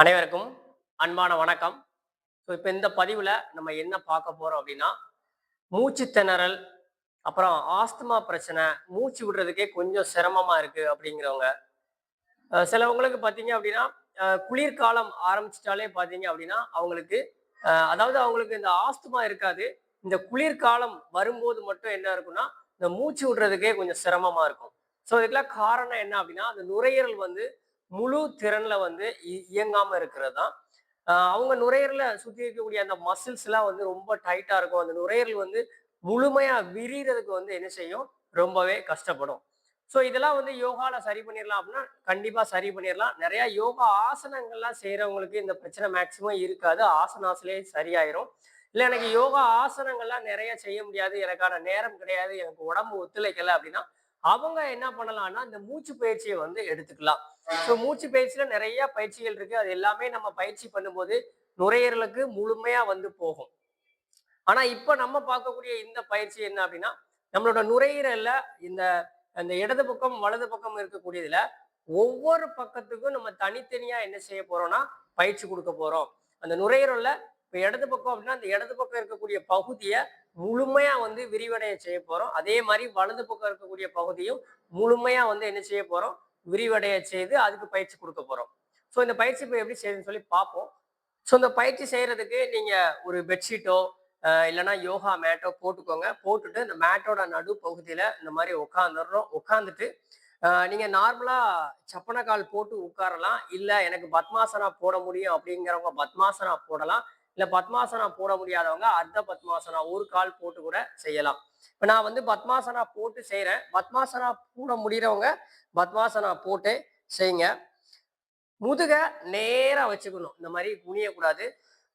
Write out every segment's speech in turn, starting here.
அனைவருக்கும் அன்பான வணக்கம். ஸோ இப்போ இந்த பதிவில் நம்ம என்ன பார்க்க போகிறோம் அப்படின்னா மூச்சு திணறல் அப்புறம் ஆஸ்துமா பிரச்சனை மூச்சு விடுறதுக்கே கொஞ்சம் சிரமமாக இருக்குது அப்படிங்கிறவங்க. சிலவங்களுக்கு பார்த்தீங்க அப்படின்னா குளிர்காலம் ஆரம்பிச்சிட்டாலே பார்த்தீங்க அப்படின்னா அவங்களுக்கு அதாவது அவங்களுக்கு இந்த ஆஸ்துமா இருக்காது. இந்த குளிர்காலம் வரும்போது மட்டும் என்ன இருக்குன்னா இந்த மூச்சு விடுறதுக்கே கொஞ்சம் சிரமமாக இருக்கும். ஸோ இதுக்கெல்லாம் காரணம் என்ன அப்படின்னா அந்த நுரையீரல் வந்து முழு திறன்ல வந்து இ- இயங்காம இருக்கிறது? தான் அவங்க நுரையீரல சுத்தி இருக்கக்கூடிய அந்த மசில்ஸ் எல்லாம் வந்து ரொம்ப டைட்டா இருக்கும். அந்த நுரையீரல் வந்து முழுமையா விரிகிறதுக்கு வந்து என்ன செய்யும்? ரொம்பவே கஷ்டப்படும். ஸோ இதெல்லாம் வந்து யோகாவில் சரி பண்ணிடலாம் அப்படின்னா கண்டிப்பாக சரி பண்ணிடலாம் நிறையா யோகா ஆசனங்கள்லாம் செய்கிறவங்களுக்கு இந்த பிரச்சனை மேக்சிமம் இருக்காது. ஆசனாசிலே சரியாயிரும். இல்லை எனக்கு யோகா ஆசனங்கள்லாம் நிறைய செய்ய முடியாது. எனக்கான நேரம் கிடையாது. எனக்கு உடம்பு ஒத்துழைக்கல அப்படின்னா அவங்க என்ன பண்ணலாம்னா இந்த மூச்சு பயிற்சியை வந்து எடுத்துக்கலாம். ஸோ மூச்சு பயிற்சியில நிறைய பயிற்சிகள் இருக்கு. அது எல்லாமே நம்ம பயிற்சி பண்ணும்போது நுரையீரலுக்கு முழுமையா வந்து போகும். ஆனா இப்ப நம்ம பார்க்கக்கூடிய இந்த பயிற்சி என்ன அப்படின்னா நம்மளோட நுரையீரல்ல இந்த அந்த இடது பக்கம் வலது பக்கம் இருக்கக்கூடியதுல ஒவ்வொரு பக்கத்துக்கும் நம்ம தனித்தனியா என்ன செய்ய போறோம்னா பயிற்சி கொடுக்க போறோம். அந்த நுரையீரல்ல இப்ப இடது பக்கம் அப்படின்னா அந்த இடது பக்கம் இருக்கக்கூடிய பகுதியை முழுமையா வந்து விரிவடைய செய்ய போறோம். அதே மாதிரி வலது பக்கம் இருக்கக்கூடிய பகுதியும் முழுமையா வந்து என்ன செய்ய போறோம்? விரிவடைய செய்து அதுக்கு பயிற்சி கொடுக்க போகிறோம் ஸோ இந்த பயிற்சி இப்போ எப்படி செய்யுதுன்னு சொல்லி பார்ப்போம். ஸோ இந்த பயிற்சி செய்கிறதுக்கு நீங்கள் ஒரு பெட்ஷீட்டோ இல்லைன்னா யோகா மேட்டோ போட்டுக்கோங்க. போட்டுட்டு இந்த மேட்டோட நடு பகுதியில் இந்த மாதிரி உட்காந்துடுறோம் உட்காந்துட்டு நீங்கள் நார்மலாக சப்பனக்கால் போட்டு உட்காரலாம். இல்லை எனக்கு பத்மாசனா போட முடியும் அப்படிங்கிறவங்க பத்மாசனா போடலாம். இல்லை பத்மாசனா போட முடியாதவங்க அர்த்த பத்மாசனா ஒரு கால் போட்டு கூட செய்யலாம். இப்போ நான் வந்து பத்மாசனா போட்டு செய்கிறேன் பத்மாசனா போட முடிகிறவங்க பத்மாசனா போட்டு செய்யுங்க. முதுக நேராக வச்சுக்கணும். இந்த மாதிரி குனியக்கூடாது.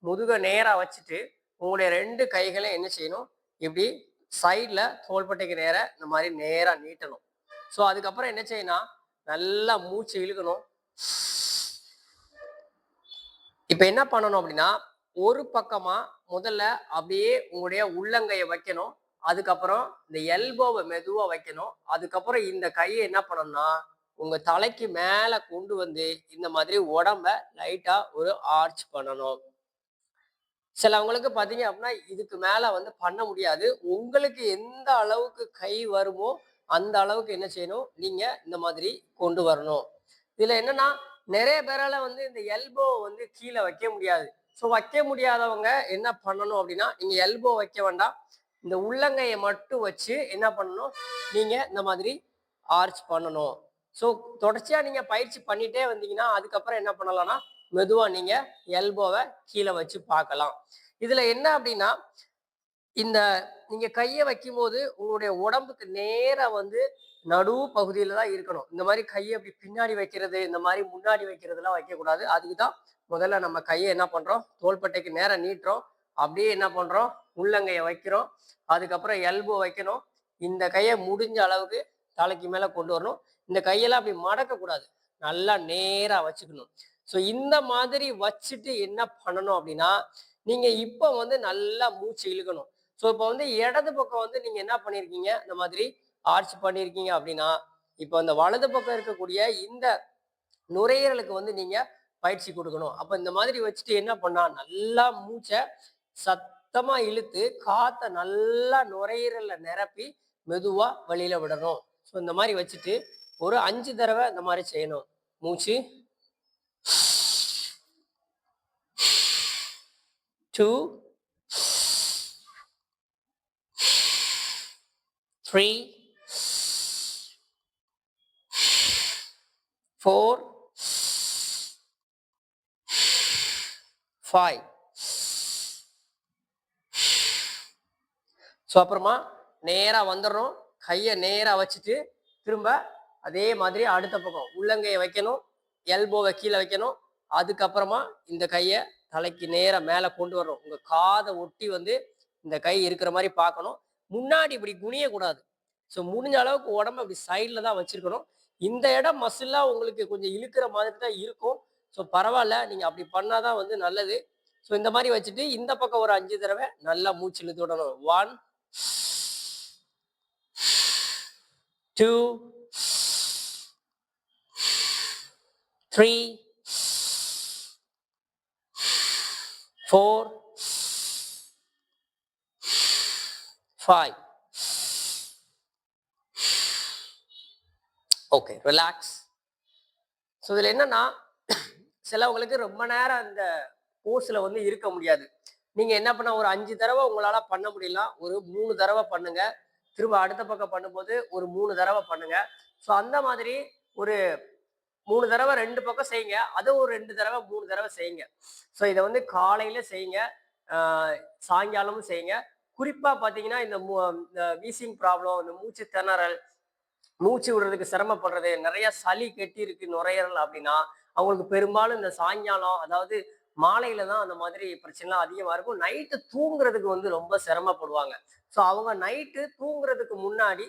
முதுக நேராக வச்சுட்டு உங்களுடைய ரெண்டு கைகளையும் என்ன செய்யணும்? இப்படி சைடில் தோள்பட்டைக்கு நேராக இந்த மாதிரி நேராக நீட்டணும். ஸோ அதுக்கப்புறம் என்ன செய்யணும் நல்லா மூச்சு இழுக்கணும். இப்போ என்ன பண்ணணும் அப்படின்னா ஒரு பக்கமா முதல்ல அப்படியே உங்களுடைய உள்ளங்கையை வைக்கணும். அதுக்கப்புறம் இந்த எல்போவை மெதுவா வைக்கணும். அதுக்கப்புறம் இந்த கையை என்ன பண்ணணும்னா உங்க தலைக்கு மேல கொண்டு வந்து இந்த மாதிரி உடம்ப லைட்டா ஒரு ஆர்ச் பண்ணணும். சிலவங்களுக்கு பாத்தீங்க அப்படின்னா இதுக்கு மேல வந்து பண்ண முடியாது. உங்களுக்கு எந்த அளவுக்கு கை வருமோ அந்த அளவுக்கு என்ன செய்யணும்? நீங்க இந்த மாதிரி கொண்டு வரணும். இதுல என்னன்னா நிறைய பேரால வந்து இந்த எல்போ வந்து கீழே வைக்க முடியாது. ஸோ வைக்க முடியாதவங்க என்ன பண்ணணும் அப்படின்னா நீங்க எல்போ வைக்க வேண்டாம். இந்த உள்ளங்கையை மட்டும் வச்சு என்ன பண்ணணும்? நீங்க இந்த மாதிரி ஆர்ச் பண்ணணும். ஸோ தொடர்ச்சியா நீங்க பயிற்சி பண்ணிட்டே வந்தீங்கன்னா அதுக்கப்புறம் என்ன பண்ணலாம்னா மெதுவா நீங்க எல்போவை கீழே வச்சு பார்க்கலாம். இதுல என்ன அப்படின்னா இந்த நீங்க கையை வைக்கும்போது உங்களுடைய உடம்புக்கு நேராக வந்து நடு பகுதியில தான் இருக்கணும். இந்த மாதிரி கையை அப்படி பின்னாடி வைக்கிறது இந்த மாதிரி முன்னாடி வைக்கிறதுலாம் வைக்கக்கூடாது. அதுக்கு தான் முதல்ல நம்ம கையை என்ன பண்றோம்? தோள்பட்டைக்கு நேரம் நீட்டுறோம். அப்படியே என்ன பண்றோம்? உள்ளங்கையை வைக்கிறோம். அதுக்கப்புறம் எல்போ வைக்கணும். இந்த கையை முடிஞ்ச அளவுக்கு தலைக்கு மேல கொண்டு வரணும். இந்த கையெல்லாம் அப்படி மடக்கக்கூடாது. நல்லா நேரா வச்சுக்கணும். ஸோ இந்த மாதிரி வச்சுட்டு என்ன பண்ணணும் அப்படின்னா நீங்க இப்போ வந்து நல்லா மூச்சு இழுக்கணும். ஸோ இப்போ வந்து இடது பக்கம் வந்து நீங்கள் என்ன பண்ணியிருக்கீங்க இந்த மாதிரி ஆர்ச் பண்ணியிருக்கீங்க அப்படின்னா இப்போ அந்த வலது பக்கம் இருக்கக்கூடிய இந்த நுரையீரலுக்கு வந்து நீங்கள் பயிற்சி கொடுக்கணும். அப்போ இந்த மாதிரி வச்சுட்டு என்ன பண்ணா நல்லா மூச்சை சத்தமாக இழுத்து காற்றை நல்லா நுரையீரலில் நிரப்பி மெதுவாக வெளியில் விடணும். ஸோ இந்த மாதிரி வச்சுட்டு ஒரு அஞ்சு தடவை இந்த மாதிரி செய்யணும். மூச்சு. Two three four five so அப்புறமா நேராக வந்துடுறோம். கையை நேராக வச்சுட்டு திரும்ப அதே மாதிரி அடுத்த பக்கம் உள்ளங்கையை வைக்கணும். எல்போவை கீழே வைக்கணும். அதுக்கப்புறமா இந்த கையை தலைக்கு நேராக மேலே கொண்டு வரணும் உங்கள் காதை ஒட்டி வந்து இந்த கை இருக்கிற மாதிரி பார்க்கணும். முன்னாடி இப்படி குனியக்கூடாது. ஸோ முடிஞ்ச அளவுக்கு உடம்ப இப்படி சைடில் தான் வச்சுருக்கணும். இந்த இடம் மசிலாக உங்களுக்கு கொஞ்சம் இழுக்கிற மாதிரி தான் இருக்கும். ஸோ பரவாயில்ல. நீங்கள் அப்படி பண்ணால் தான் வந்து நல்லது. ஸோ இந்த மாதிரி வச்சுட்டு இந்த பக்கம் ஒரு அஞ்சு தடவை நல்லா மூச்சு இழுத்து விடணும். One two three four five okay relax so இதில் என்னன்னா சிலவங்களுக்கு ரொம்ப நேரம் அந்த போஸில் வந்து இருக்க முடியாது. நீங்கள் என்ன பண்ண ஒரு அஞ்சு தடவை உங்களால் பண்ண முடியலாம் ஒரு மூணு தடவை பண்ணுங்க. திரும்ப அடுத்த பக்கம் பண்ணும்போது ஒரு மூணு தடவை பண்ணுங்க. ஸோ அந்த மாதிரி ஒரு மூணு தடவை ரெண்டு பக்கம் செய்யுங்க. அதுவும் ஒரு ரெண்டு தடவை மூணு தடவை செய்யுங்க. ஸோ இதை வந்து காலையில் செய்யுங்க. சாயங்காலமும் செய்யுங்க. குறிப்பாக பார்த்தீங்கன்னா இந்த மூ- இந்த வீசிங் ப்ராப்ளம் இந்த மூச்சு திணறல் மூச்சு விடுறதுக்கு சிரமப்படுறது நிறைய சளி கெட்டி இருக்கு நுரையீரல் அப்படின்னா அவங்களுக்கு பெரும்பாலும் இந்த சாயங்காலம் அதாவது மாலையில தான் அந்த மாதிரி பிரச்சனைலாம் அதிகமா இருக்கும். நைட்டு தூங்குறதுக்கு வந்து ரொம்ப சிரமப்படுவாங்க. ஸோ அவங்க நைட்டு தூங்குறதுக்கு முன்னாடி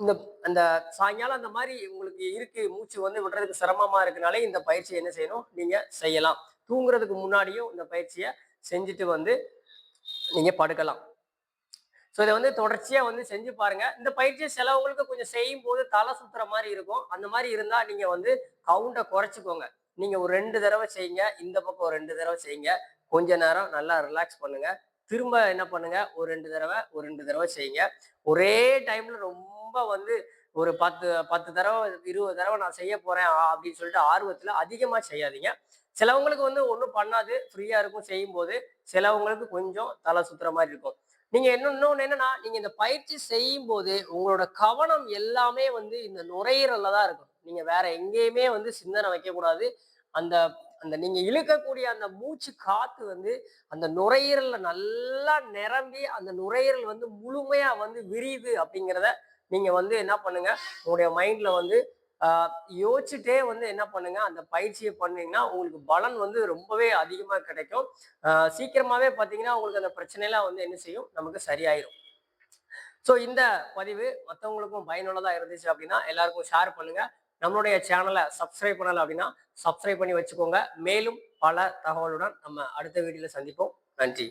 இந்த அந்த சாயங்காலம் அந்த மாதிரி உங்களுக்கு இருக்கு மூச்சு வந்து விடுறதுக்கு சிரமமா இருக்கனாலே இந்த பயிற்சியை என்ன செய்யணும்? நீங்க செய்யலாம். தூங்குறதுக்கு முன்னாடியும் இந்த பயிற்சியை செஞ்சுட்டு வந்து நீங்க படுக்கலாம். ஸோ இதை வந்து தொடர்ச்சியாக வந்து செஞ்சு பாருங்க. இந்த பயிற்சியை சிலவங்களுக்கு கொஞ்சம் செய்யும் போது தலை சுத்துற மாதிரி இருக்கும். அந்த மாதிரி இருந்தால் நீங்கள் வந்து கவுண்டை குறைச்சிக்கோங்க. நீங்கள் ஒரு ரெண்டு தடவை செய்யுங்க. இந்த பக்கம் ஒரு ரெண்டு தடவை செய்யுங்க. கொஞ்ச நேரம் நல்லா ரிலாக்ஸ் பண்ணுங்க. திரும்ப என்ன பண்ணுங்க? ஒரு ரெண்டு தடவை ஒரு ரெண்டு தடவை செய்யுங்க. ஒரே டைம்ல ரொம்ப வந்து ஒரு பத்து பத்து தடவை இருபது தடவை நான் செய்ய போறேன் அப்படின்னு சொல்லிட்டு ஆர்வத்துல அதிகமா செய்யாதீங்க. சிலவங்களுக்கு வந்து ஒன்றும் பண்ணாது. ஃப்ரீயா இருக்கும் செய்யும் போது சிலவங்களுக்கு கொஞ்சம் தலை சுத்துற மாதிரி இருக்கும். நீங்க இன்னும் இன்னொன்னு என்னன்னா நீங்க இந்த பயிற்சி செய்யும் போது உங்களோட கவனம் எல்லாமே வந்து இந்த நுரையீரல்ல தான் இருக்கும். நீங்க வேற எங்கேயுமே வந்து சிந்தனை வைக்கக்கூடாது. அந்த அந்த நீங்க இழுக்கக்கூடிய அந்த மூச்சு காத்து வந்து அந்த நுரையீரல்ல நல்லா நிரம்பி அந்த நுரையீரல் வந்து முழுமையா வந்து விரியுது அப்படிங்கிறத நீங்க வந்து என்ன பண்ணுங்க உங்களுடைய மைண்ட்ல வந்து யோசிச்சுட்டே வந்து என்ன பண்ணுங்க? அந்த பயிற்சியை பண்ணீங்கன்னா உங்களுக்கு பலன் வந்து ரொம்பவே அதிகமா கிடைக்கும். சீக்கிரமாகவே சீக்கிரமாவே உங்களுக்கு அந்த பிரச்சனைலாம் வந்து என்ன செய்யும்? நமக்கு சரியாயிரும். ஸோ இந்த பதிவு மற்றவங்களுக்கும் பயனுள்ளதாக இருந்துச்சு அப்படின்னா எல்லாருக்கும் ஷேர் பண்ணுங்க. நம்மளுடைய சேனலை சப்ஸ்கிரைப் பண்ணல அப்படின்னா சப்ஸ்கிரைப் பண்ணி வச்சுக்கோங்க. மேலும் பல தகவலுடன் நம்ம அடுத்த வீடியோவில் சந்திப்போம். நன்றி.